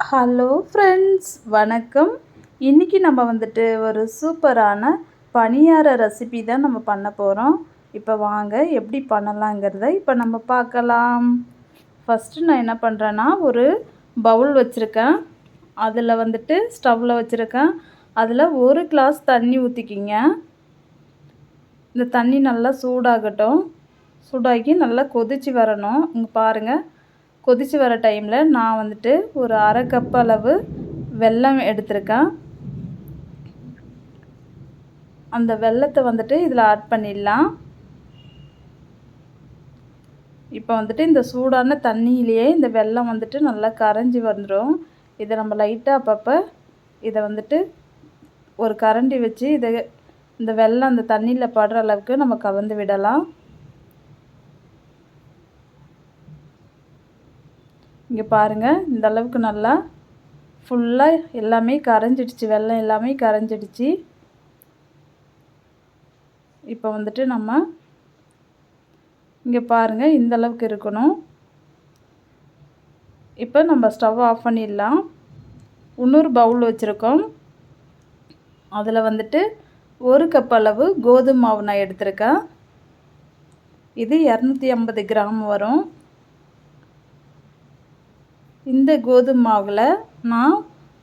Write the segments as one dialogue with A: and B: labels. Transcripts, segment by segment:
A: Hello friends வணக்கம். இன்றைக்கி நம்ம வந்துட்டு ஒரு சூப்பரான பணியார ரெசிபி தான் நம்ம பண்ண போகிறோம் இப்போ வாங்க எப்படி பண்ணலாங்கிறத இப்போ நம்ம பார்க்கலாம். ஃபஸ்ட்டு நான் என்ன பண்ணுறேன்னா ஒரு பவுல் வச்சுருக்கேன். அதில் வந்துட்டு ஸ்டவ்வில் வச்சுருக்கேன். அதில் ஒரு கிளாஸ் தண்ணி ஊற்றிக்கிங்க இந்த தண்ணி நல்லா சூடாகட்டும். சூடாகி நல்லா கொதித்து வரணும். இங்கே பாருங்கள் கொதித்து வர டைமில் நான் வந்துட்டு ஒரு அரை கப் அளவு வெல்லம் எடுத்திருக்கேன். அந்த வெள்ளத்தை வந்துட்டு இதில் ஆட் பண்ணிடலாம். இப்போ வந்துட்டு இந்த சூடான தண்ணியிலேயே இந்த வெள்ளம் வந்துட்டு நல்லா கரைஞ்சி வந்துடும் இதை நம்ம லைட்டாக அப்பப்போ இதை வந்துட்டு ஒரு கரண்டி வச்சு இதை இந்த வெள்ளம் அந்த தண்ணியில் படுற அளவுக்கு நம்ம கலந்து விடலாம். இங்கே பாருங்கள் இந்த அளவுக்கு நல்லா ஃபுல்லாக எல்லாமே கரைஞ்சிடுச்சு வெள்ளம் எல்லாமே கரைஞ்சிடுச்சு. இப்போ வந்துட்டு நம்ம இங்கே பாருங்கள் இந்த அளவுக்கு இருக்கணும். இப்போ நம்ம ஸ்டவ் ஆஃப் பண்ணிடலாம். இன்னொரு பவுல் வச்சுருக்கோம். அதில் வந்துட்டு ஒரு கப் அளவு கோதுமை மாவு நான் எடுத்திருக்கேன். இது இரநூத்தி ஐம்பது கிராம் வரும். இந்த கோதுமை மாவில் நான்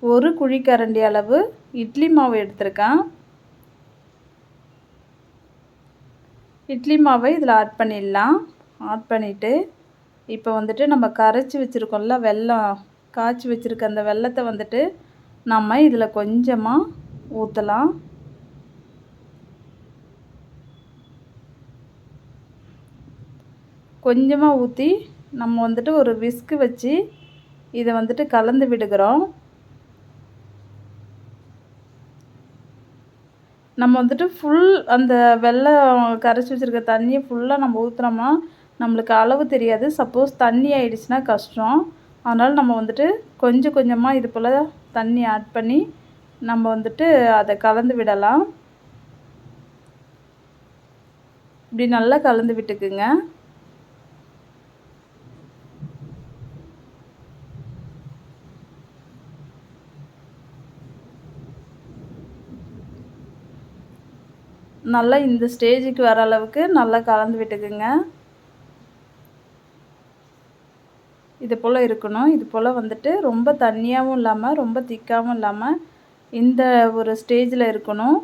A: ஒரு குழிக்கரண்டி அளவு இட்லி மாவு எடுத்திருக்கேன். இட்லி மாவை இதில் ஆட் பண்ணிடலாம். ஆட் பண்ணிவிட்டு இப்போ வந்துட்டு நம்ம கரைச்சி வச்சுருக்கோம்ல வெல்லம் காய்ச்சி வச்சுருக்க அந்த வெள்ளத்தை வந்துட்டு நம்ம இதில் கொஞ்சமாக ஊற்றலாம் கொஞ்சமாக ஊற்றி நம்ம வந்துட்டு ஒரு விஸ்கு வச்சு இதை வந்துட்டு கலந்து விடுகிறோம். நம்ம வந்துட்டு ஃபுல் அந்த வெள்ளம் கரைச்சி வச்சுருக்க தண்ணியை ஃபுல்லாக நம்ம ஊற்றுனோம்னா நம்மளுக்கு அளவு தெரியாது. சப்போஸ் தண்ணி ஆயிடுச்சுன்னா கஷ்டம். அதனால் நம்ம வந்துட்டு கொஞ்சம் கொஞ்சமாக இது போல் தண்ணி ஆட் பண்ணி நம்ம வந்துட்டு அதை கலந்து விடலாம். இப்படி நல்லா கலந்து விட்டுக்குங்க. நல்லா இந்த ஸ்டேஜுக்கு வர அளவுக்கு நல்லா கலந்து விட்டுக்குங்க. இது போல் இருக்கணும். இது போல் வந்துட்டு ரொம்ப தண்ணியாகவும் இல்லாமல் ரொம்ப திக்காகவும் இல்லாமல் இந்த ஒரு ஸ்டேஜில் இருக்கணும்.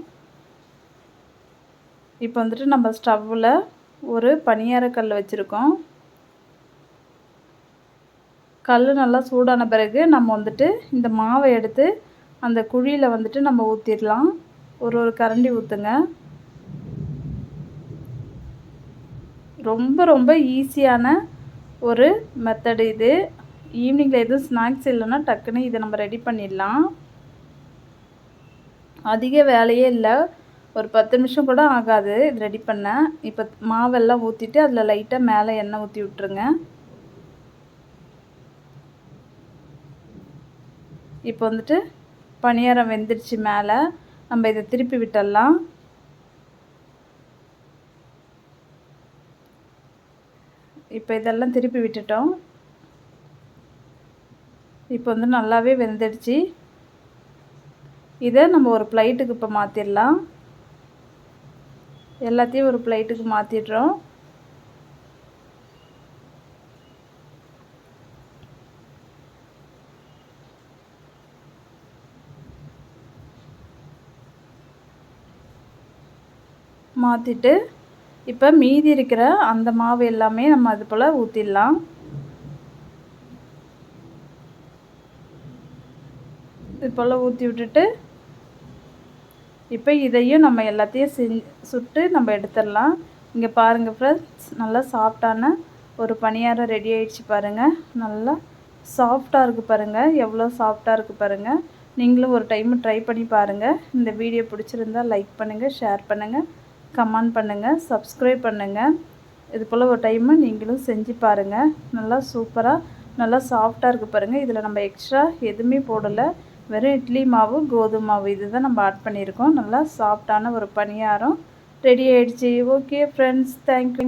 A: இப்போ வந்துட்டு நம்ம ஸ்டவ்வில் ஒரு பனியாரக்கல் வச்சுருக்கோம். கல் நல்லா சூடான பிறகு நம்ம வந்துட்டு இந்த மாவை எடுத்து அந்த குழியில் வந்துட்டு நம்ம ஊற்றிடலாம் ஒரு ஒரு கரண்டி ஊற்றுங்க ரொம்ப ரொம்ப ஈஸியான ஒரு மெத்தடு இது. ஈவினிங்கில் எதுவும் ஸ்நாக்ஸ் இல்லைன்னா டக்குன்னு இதை நம்ம ரெடி பண்ணிடலாம். அதிக வேலையே இல்லை. ஒரு பத்து நிமிஷம் கூட ஆகாது இது ரெடி பண்ண. இப்போ மாவெல்லாம் ஊற்றிட்டு அதில் லைட்டாக மேலே எண்ணெய் ஊற்றி விட்ருங்க இப்போ வந்துட்டு பணியாரம் வெந்துருச்சு மேலே. நம்ம இதை திருப்பி விட்டுடலாம். இப்போ இதெல்லாம் திருப்பி விட்டுட்டோம். இப்போ வந்து நல்லாவே வெந்துடுச்சு. இதை நம்ம ஒரு ப்ளைட்டுக்கு இப்போ மாற்றிடலாம் எல்லாத்தையும் ஒரு ப்ளைட்டுக்கு மாற்றிடுறோம் மாற்றிட்டு இப்போ மீதி இருக்கிற அந்த மாவு எல்லாமே நம்ம அது போல் ஊற்றிடலாம் இது போல் ஊற்றி விட்டுட்டு இப்போ இதையும் நம்ம எல்லாத்தையும் செஞ்சு சுட்டு நம்ம எடுத்துடலாம். இங்கே பாருங்கள் ஃப்ரெண்ட்ஸ் நல்லா சாஃப்டான ஒரு பணியாரம் ரெடி ஆகிடுச்சு பாருங்கள் நல்லா சாஃப்டாக இருக்குது பாருங்கள் எவ்வளோ சாஃப்டாக இருக்குது பாருங்கள் நீங்களும் ஒரு டைம் ட்ரை பண்ணி பாருங்கள் இந்த வீடியோ பிடிச்சிருந்தால் லைக் பண்ணுங்கள் ஷேர் பண்ணுங்கள் கமெண்ட் பண்ணுங்கள் சப்ஸ்கிரைப் பண்ணுங்கள் இது போல் ஒரு டைமு நீங்களும் செஞ்சு பாருங்கள் நல்லா சூப்பராக நல்லா சாஃப்டாக இருக்குது பாருங்கள் இதில் நம்ம எக்ஸ்ட்ரா எதுவுமே போடலை. வெறும் இட்லி மாவு கோதுமை மாவு இது தான் நம்ம ஆட் பண்ணியிருக்கோம். நல்லா சாஃப்டான ஒரு பணியாரம் ரெடி ஆகிடுச்சி ஓகே ஃப்ரெண்ட்ஸ் தேங்க்யூ